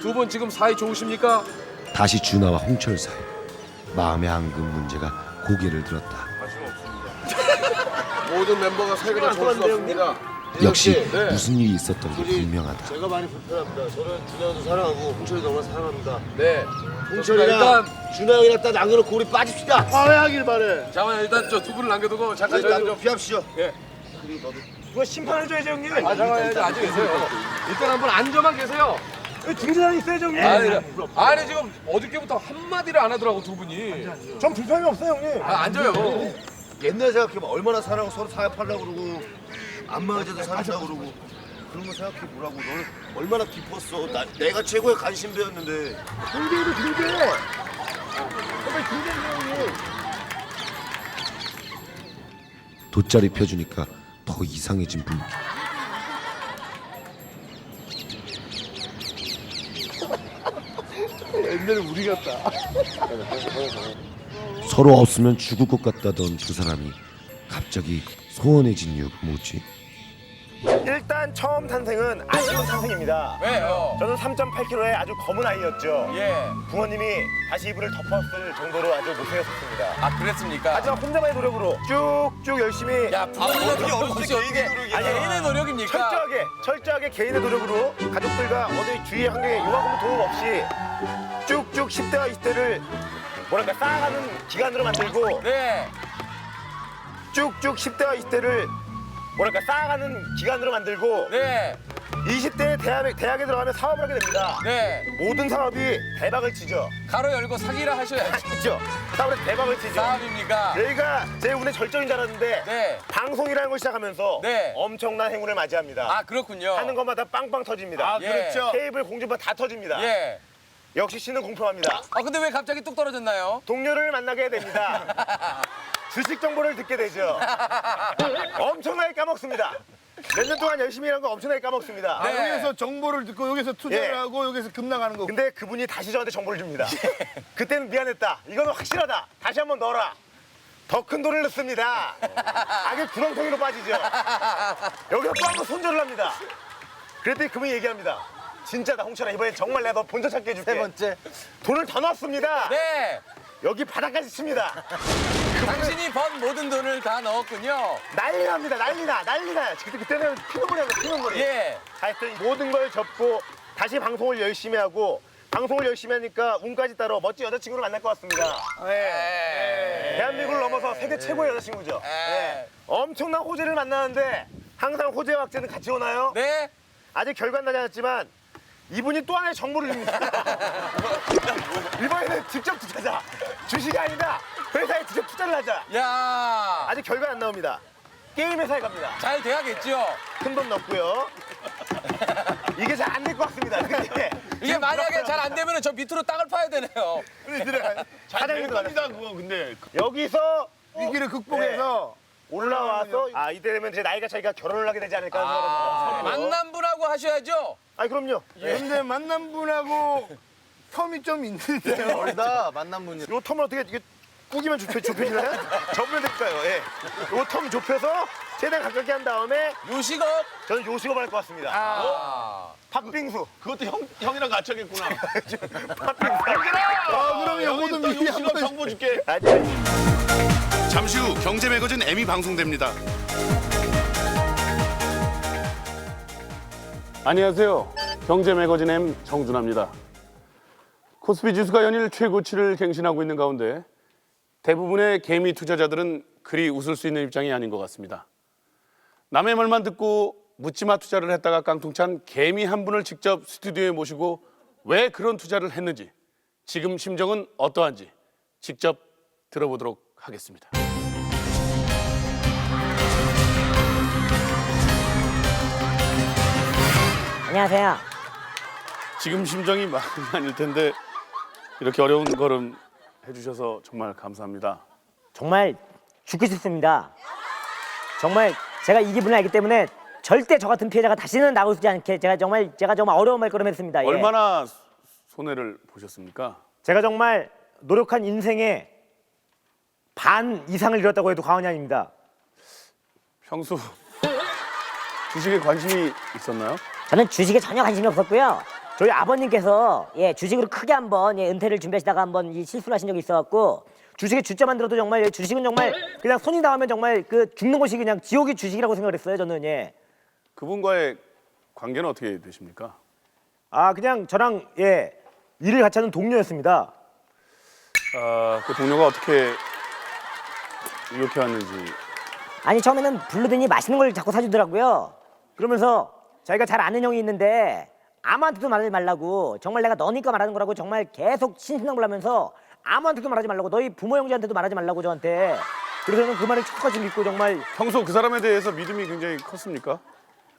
두 분 지금 사이 좋으십니까? 다시 준하와 홍철 사이 마음의 앙금 문제가 고개를 들었다. 모든 멤버가 사이가 좋을 수 없습니다. 역시 네. 무슨 일이 있었던 게 분명하다. 제가 많이 불편합니다. 저는 준하 형도 사랑하고 홍철이 너무 사랑합니다. 네. 홍철이랑 일단 준하 형이랑 딱 남겨놓고 우리 빠집시다. 화해하길 바래. 잠깐 일단 저 두 분을 남겨두고 잠깐 저희 좀 피합시죠. 누가 심판해줘야지 형님. 아 잠깐 일단 앉아 계세요. 일단 한번 앉아만 계세요. 등재단이 있어야죠 형님. 아니, 아니 지금 어저께부터 한 마디를 안 하더라고 두 분이. 전 불편이 없어요 형님. 아, 앉아요. 옛날 생각해봐 얼마나 사랑하고 서로 사협하려고 그러고 안마의자도 사준다고 그러고 그런 거 생각해 보라고 너는 얼마나 기뻤어. 나, 내가 최고의 간신배였는데. 등재도 등재. 선배 등재 형님. 돗자리 펴주니까 더 이상해진 분위기. 옛날에 우리 같다. 서로 없으면 죽을 것 같다던 두 사람이 갑자기 소원해진 이유가 뭐지? 일단 처음 탄생은 아쉬운 탄생입니다. 왜요? 저는 3.8kg의 아주 검은 아이였죠. 예. 부모님이 다시 이불을 덮었을 정도로 아주 못생겼었습니다. 아 그랬습니까? 하지만 혼자만의 노력으로 쭉쭉 열심히 야 부모님은 어떻게 어떻게 어떻게 아니, 개인의 노력입니까? 철저하게 철저하게 개인의 노력으로 가족들과 어디 주위 환경에 요만큼 도움 없이 쭉쭉 10대와 20대를 뭐랄까 쌓아가는 기간으로 만들고 네. 쭉쭉 10대와 20대를 뭐랄까 쌓아가는 기간으로 만들고 네. 20대 대학에, 대학에 들어가면 사업을 하게 됩니다. 네. 모든 사업이 대박을 치죠. 가로 열고 사기라 하셔야죠. 그죠? 사업에 대박을 치죠. 사업입니까? 여기가 제 운의 절정인 줄 알았는데 네. 방송이라는 걸 시작하면서 네. 엄청난 행운을 맞이합니다. 아 그렇군요. 하는 것마다 빵빵 터집니다. 아, 그렇죠. 케이블 공중파 다 터집니다. 예. 역시 씨는 공평합니다. 아 근데 왜 갑자기 뚝 떨어졌나요? 동료를 만나게 됩니다. 주식 정보를 듣게 되죠. 엄청나게 까먹습니다. 몇 년 동안 열심히 일한 거 엄청나게 까먹습니다. 네. 여기서 정보를 듣고 여기서 투자를 예. 하고 여기서 급 나가는 거고 근데 그분이 다시 저한테 정보를 줍니다. 그때는 미안했다. 이거는 확실하다. 다시 한번 넣어라. 더 큰 돈을 넣습니다. 악의 구렁텅이로 빠지죠. 여기서 또 한 번 손절을 합니다. 그랬더니 그분이 얘기합니다. 진짜다 홍철아 이번엔 정말 내가 너 본전 찾게 해줄게. 세 번째. 돈을 더 넣었습니다. 네. 여기 바닥까지 칩니다. 당신이 번 모든 돈을 다 넣었군요. 난리 납니다. 난리 나. 난리 나요. 그때, 그때는 피눈물이 나요. 피눈물이. 예. 하여튼 모든 걸 접고 다시 방송을 열심히 하고 방송을 열심히 하니까 운까지 따라 멋진 여자친구를 만날 것 같습니다. 예. 대한민국을 넘어서 세계 최고의 여자친구죠. 예. 엄청난 호재를 만나는데 항상 호재와 악재는 같이 오나요? 네. 아직 결과는 나지 않았지만 이분이 또 하나의 정보를 줍니다. 이번에는 직접 투자자. 주식이 아니다. 회사에 직접 투자를 하자. 야. 아직 결과 안 나옵니다. 게임 회사에 갑니다. 잘 돼야겠죠. 큰 돈 넣고요. 이게 잘 안 될 것 같습니다. 근데 이게 만약에 잘 안 되면 저 밑으로 땅을 파야 되네요. 사장님도 겁니다 그거 근데 여기서 위기를 극복해서 올라와서 아 이때 되면 제 나이가 차이가 결혼을 하게 되지 않을까 하는 아, 생각합니다. 만남분하고 하셔야죠. 아니 그럼요. 근데 만난 분하고 텀이 좀 있는데요 멀다 만난 분이. 요 텀을 어떻게 이게 꾸기면 좁혀 좁혀지나요? 접으면 될까요? 예. 요 텀 좁혀서 최대한 가깝게 한 다음에 요식업. 저는 요식업 할 것 같습니다. 아. 팥빙수. 그것도 형, 형이랑 같이 하겠구나 팥빙수. 아 그럼 요거도 미리 한번 정보 줄게. 아니, 잠시 후 경제 매거진 M이 방송됩니다. 안녕하세요. 경제 매거진 M 정준하입니다. 코스피 지수가 연일 최고치를 갱신하고 있는 가운데 대부분의 개미 투자자들은 그리 웃을 수 있는 입장이 아닌 것 같습니다. 남의 말만 듣고 묻지마 투자를 했다가 깡통찬 개미 한 분을 직접 스튜디오에 모시고 왜 그런 투자를 했는지 지금 심정은 어떠한지 직접 들어보도록 하겠습니다. 안녕하세요. 지금 심정이 마음이 아닐 텐데 이렇게 어려운 걸음 해주셔서 정말 감사합니다. 정말 죽고 싶습니다. 정말 제가 이 기분을 알기 때문에 절대 저 같은 피해자가 다시는 나오지 않게 제가 정말 제가 정말 어려운 말걸음 했습니다. 예. 얼마나 손해를 보셨습니까? 제가 정말 노력한 인생의 반 이상을 잃었다고 해도 과언이 아닙니다. 평소 주식에 관심이 있었나요? 저는 주식에 전혀 관심이 없었고요. 저희 아버님께서 예 주식으로 크게 한번 예, 은퇴를 준비하시다가 한번 이 실수를 하신 적이 있어갖고 주식에 주자 만들어도 정말 예, 주식은 정말 그냥 손이 닿으면 정말 그 죽는 것이 그냥 지옥이 주식이라고 생각을 했어요 저는 예. 그분과의 관계는 어떻게 되십니까? 아 그냥 저랑 예 일을 같이 하는 동료였습니다. 아, 그 동료가 어떻게 이렇게 왔는지 아니 처음에는 부르더니 맛있는 걸 자꾸 사주더라고요. 그러면서 자기가 잘 아는 형이 있는데 아무한테도 말하지 말라고 정말 내가 너니까 말하는 거라고 정말 계속 신신당부하면서 아무한테도 말하지 말라고 너희 부모 형제한테도 말하지 말라고 저한테 그래서 저는 그 말을 촉같이 믿고 정말 평소 그 사람에 대해서 믿음이 굉장히 컸습니까?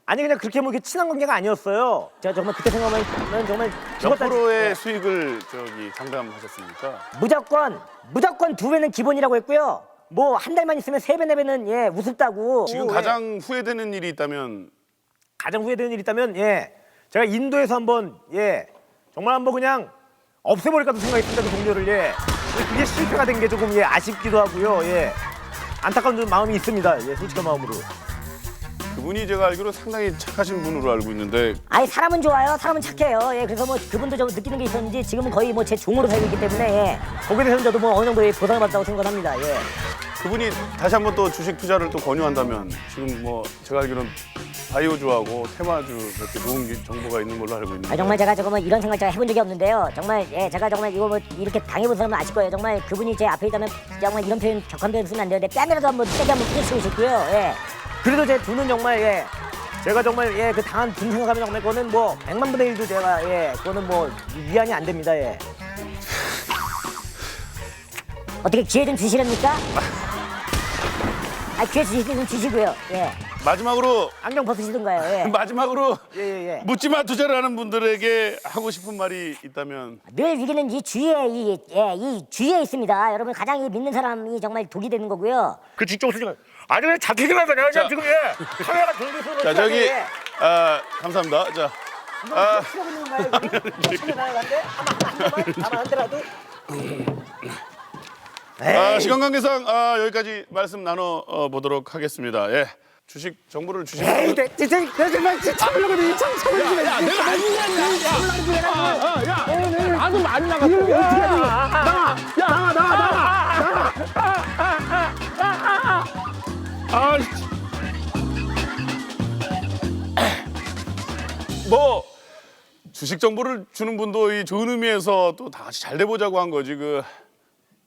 아니 그냥 그렇게 뭐 이렇게 친한 관계가 아니었어요. 제가 정말 그때 생각하면 정말 몇 죽었다 프로의 네. 수익을 저기 장담하셨습니까? 무조건 무조건 두 배는 기본이라고 했고요. 뭐 한 달만 있으면 세 배 네 배는 예 우습다고. 지금 예. 가장 후회되는 일이 있다면 가장 후회되는 일이 있다면 예 제가 인도에서 한번 예 정말 한번 그냥 없애버릴까도 생각했습니다 그 동료를 예. 근데 그게 실패가 된 게 조금 예 아쉽기도 하고요 예. 안타까운 좀 마음이 있습니다 예 솔직한 마음으로. 그분이 제가 알기로 상당히 착하신 분으로 알고 있는데 아니 사람은 좋아요. 사람은 착해요. 예 그래서 뭐 그분도 좀 느끼는 게 있었는지 지금은 거의 뭐 제 종으로 살고 있기 때문에 예. 거기에 대해서는 저도 뭐 어느 정도 의 보상을 받다고 생각합니다 예 그분이 다시 한번 또 주식 투자를 또 권유한다면 지금 뭐 제가 알기로는 바이오주하고 테마주 이렇게 좋은 기- 정보가 있는 걸로 알고 있는데 아 정말 제가 저거 뭐 이런 생각 제가 해본 적이 없는데요. 정말 예 제가 정말 이거 뭐 이렇게 당해본 사람은 아실 거예요. 정말 그분이 제 앞에 있다면 정말 이런 표현 격한 표현 쓰면 안 되는데 뺨이라도 한번 세게 한번 부딪히고 싶고요. 예. 그래도 제 두는 정말 예 제가 정말 예 그 당한 분 생각하면 정말 그거는 뭐 백만 분의 일도 제가 예 그거는 뭐 위안이 안 됩니다. 예. 어떻게 기회 좀 주시렵니까? 아 기회 주시면 주시고요. 예. 마지막으로 안경 벗으시던가요. 예. 마지막으로 예, 예, 예. 묻지마 투자를 하는 분들에게 하고 싶은 말이 있다면 늘 위기는 이 주위에 이, 예, 이 주위에 있습니다. 여러분 가장 이 믿는 사람이 정말 독이 되는 거고요. 그 뒤쪽 수준. 아니 그냥 잡히기만 하자. 그냥 지금 예. 카메라 돌고 서로. 자 저기 아 감사합니다 자 아, 아, 시간 관계상 아, 여기까지 말씀 나눠 어, 보도록 하겠습니다. 예. 주식 정보를 주신 에이, 분들 내, 내, 내, 내, 내, 내, 참으려고 내, 참, 참으려고 내. 야, 내가 아니야, 나도 많이 나갔어. 야, 나가, 야, 나가, 나가, 나가. 아, 뭐 주식 정보를 주는 분도 이 좋은 의미에서 또 다 같이 잘 돼보자고 한 거지. 그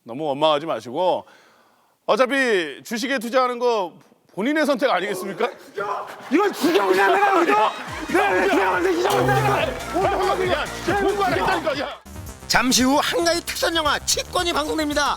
너무 원망하지 마시고 어차피 주식에 투자하는 거 본인의 선택 아니겠습니까? 이걸 죽여 그냥 내가 그죠? 내가 내가 완전 공부하겠다니까. 야. 잠시 후 한가위 특선 영화 치권이 방송됩니다.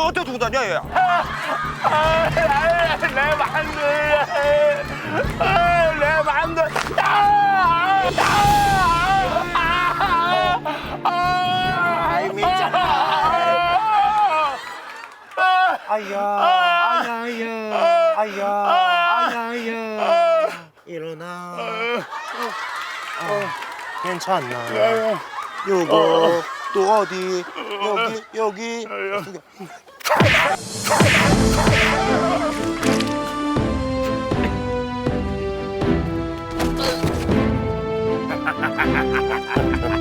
어디다 두고 다녀 얘? 아야, 아야, 아야, 아야, 아야. 일어나. 어, 괜찮나? 요거 또 어디? 여기, 여기.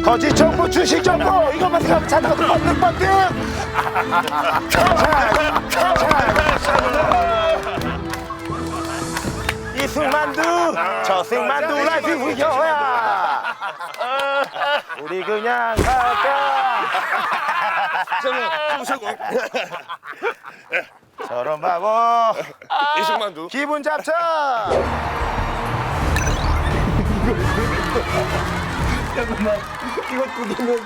거짓 정보, 주식 정보, 이것만 생각하면 자다가 번뜩 번뜩. 이 승만두, 저 승만두 라이프 후겨야. 우리 그냥 갈까? 저런 바보. 이승만두. 기분 잡자. 잠깐만 이거 두 개면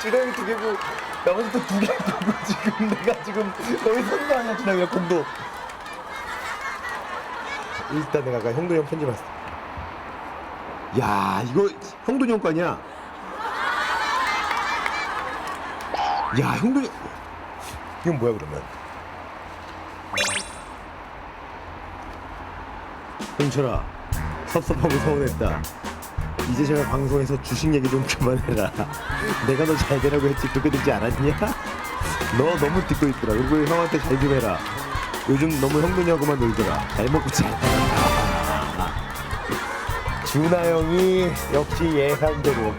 주량이 두 개고 나머지 또 두 개고 지금 내가 지금 거의 선거 아니야 주량이랑 공도 일단 내가 아까 형돈이 형 편지 봤어 야 이거 형돈이 형 거 아니야 야 형돈이 이건 뭐야 그러면 형철아 섭섭하고 서운했다 이제 제가 방송에서 주식 얘기 좀 그만해라. 내가 너 잘 되라고 했지 그렇게 되지 않았냐? 너 너무 듣고 있더라. 그리고 형한테 잘 좀 해라. 요즘 너무 형돈이하고만 놀더라. 잘 먹고 잘 살아. 준하 형이 역시 예상대로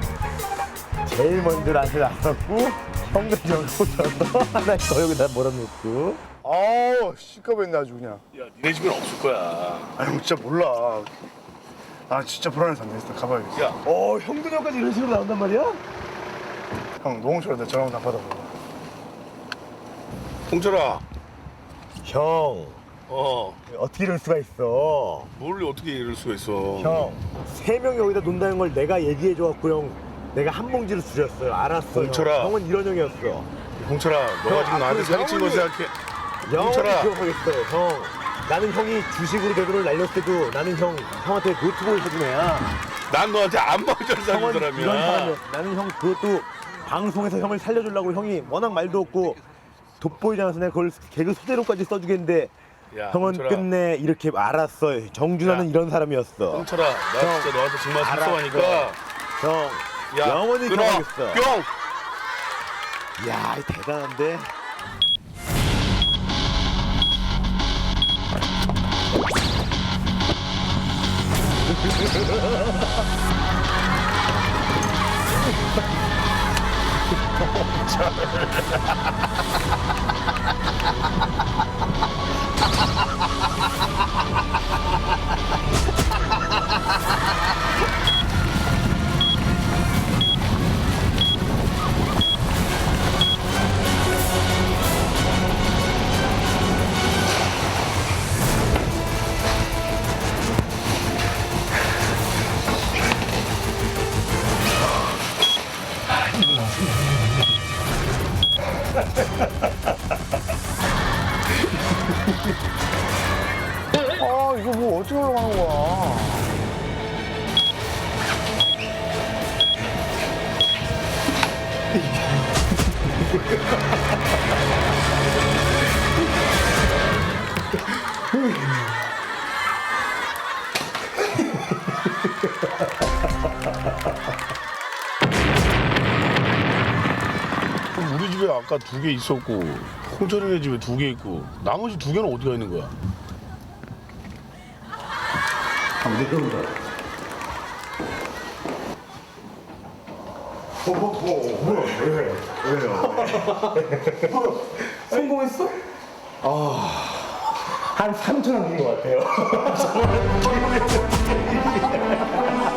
제일 먼저 나섰고 형돈이 형을 꽂아서 하나 더 여기다 몰아놓고 아우 시끄럽네 아주 그냥. 야, 니네 집엔 없을 거야. 아니 진짜 몰라. 아 진짜 불안해서 안 되겠어. 가봐야겠어. 야, 어 형돈이 형까지 이런 식으로 나온단 말이야? 형 너무 싫어. 내 전화 한번 다 받아봐. 홍철아. 형 어, 어떻게 이럴 수가 있어 뭘 어떻게 이럴 수가 있어. 형, 세 명이 여기다 논다는 걸 내가 얘기해줘갖고 형, 내가 한 봉지를 줄였어요. 알았어. 뭉쳐라. 형. 형은 이런 형이었어. 홍철아, 너가 형, 지금 나한테 앞으로 사기친 거 영원히- 생각해. 영원히 뭉쳐라. 기억하겠어요, 형. 나는 형이 주식으로 대돈을 날렸을 때도 나는 형, 형한테 노트북을 해준 애야. 난 너한테 안 형은 사는 이런 사람이야. 사람이야. 나는 형 그것도 방송에서 형을 살려주려고 형이 워낙 말도 없고 돋보이지 않아서 내가 그걸 개그 소재로까지 써주겠는데 야, 형은 홍철아. 끝내 이렇게 알았어. 정준하는 야. 이런 사람이었어. 홍철아, 나 형, 진짜 너한테 정말 알았어. 섭섭하니까. 형, 야, 영원히 끊어. 기억하겠어. 뿅! 야, 대단한데? each other. 아 이거 뭐 어떻게 올라가는 거야? 우리 집에 아까 두 개 있었고, 홍철이네 집에 두 개 있고, 나머지 두 개는 어디가 있는 거야? 성공했어? 한 3천 원인 것 같아요.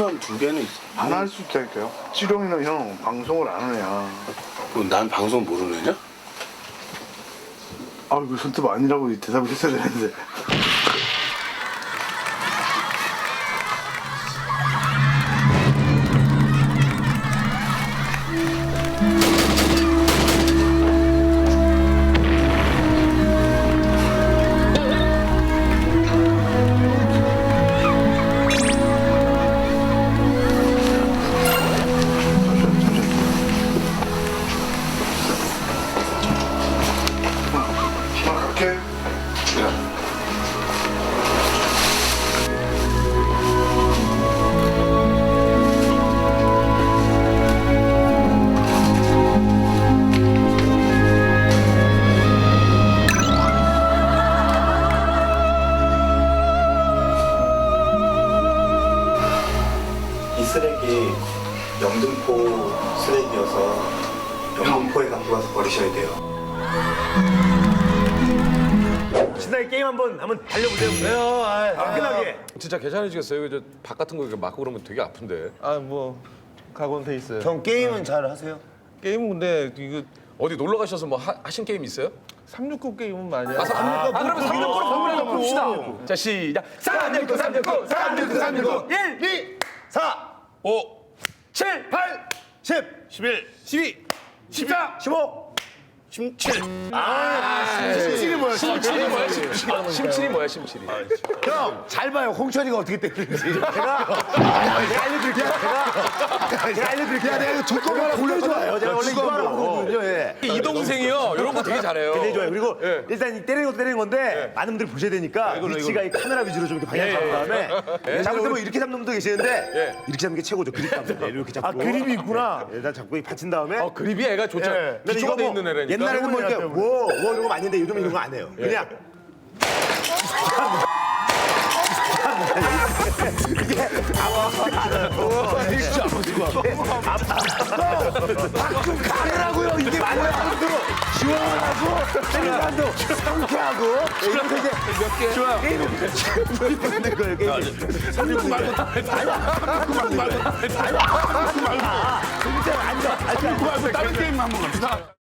최소한 두 개는 있어. 안 할 수 있다니까요. 지룡이는 형 방송을 안 하는 애야. 뭐, 난 방송 모르는 애냐? 아 이거 손톱 아니라고 대답을 했어야 되는데. 한번 한번 달려보세요. 네요. 아, 끝나게. 진짜 괜찮으시겠어요? 이거 저밥 같은 거 이렇게 맞고 그러면 되게 아픈데. 아 뭐 각오는 돼 있어요. 형 게임은 잘 하세요? 게임 근데 이거 어디 놀러 가셔서 뭐 하, 하신 게임 있어요? 369 게임은 많이 아, 아, 아 그러면 369로 한번 해서 봅시다. 자 시작. 369, 369, 369, 369, 1, 2, 4, 5, 7, 8, 10, 11, 12, 14, 15, 17. 심칠이 뭐야? 심칠이 뭐야? 심칠이. 아, 심칠이 뭐야? 심칠이. 형, 잘 봐요. 홍철이가 어떻게 때리는지. 제가, 제가 알려드릴게요. 제가, 제가 알려드릴게요. 내가 이거 두꺼운 하나 골라줘요. 제가 원래 이거 하나 하거든요. 예. 이 동생이요. 이런 거 되게 잘해요. 굉장히 좋아요. 그리고 예. 일단 이 때리는 것도 때리는 건데 많은 분들이 보셔야 되니까 위치가 이 카메라 위주로 좀 이렇게 방향 잡은 다음에 잡을 때뭐 이렇게 잡는 분도 계시는데 예. 이렇게 잡는 게 최고죠. 그립 잡는 게 이렇게 잡고. 아, 그립이 있구나. 일단 잡고 이 받친 다음에 어, 그립이 애가 좋죠. 예. 기초가 돼 있는 애라니까. 옛날에는 뭐 이렇게 뭐, 뭐 이런 거 많이 했는데 요즘 은 이런 거 안 해요. 그냥 좀 가르라고요. 이게 뭐야? 시원하고 생산도 상쾌하고 이렇게 이제 몇 개? 좋아요. 게임이 는 거예요. 게임. 369 말고 아니야. 369 말고 아니야. 369 말고 진짜 앉아. 앉아. 말고 다른 게임 한번 갑시다.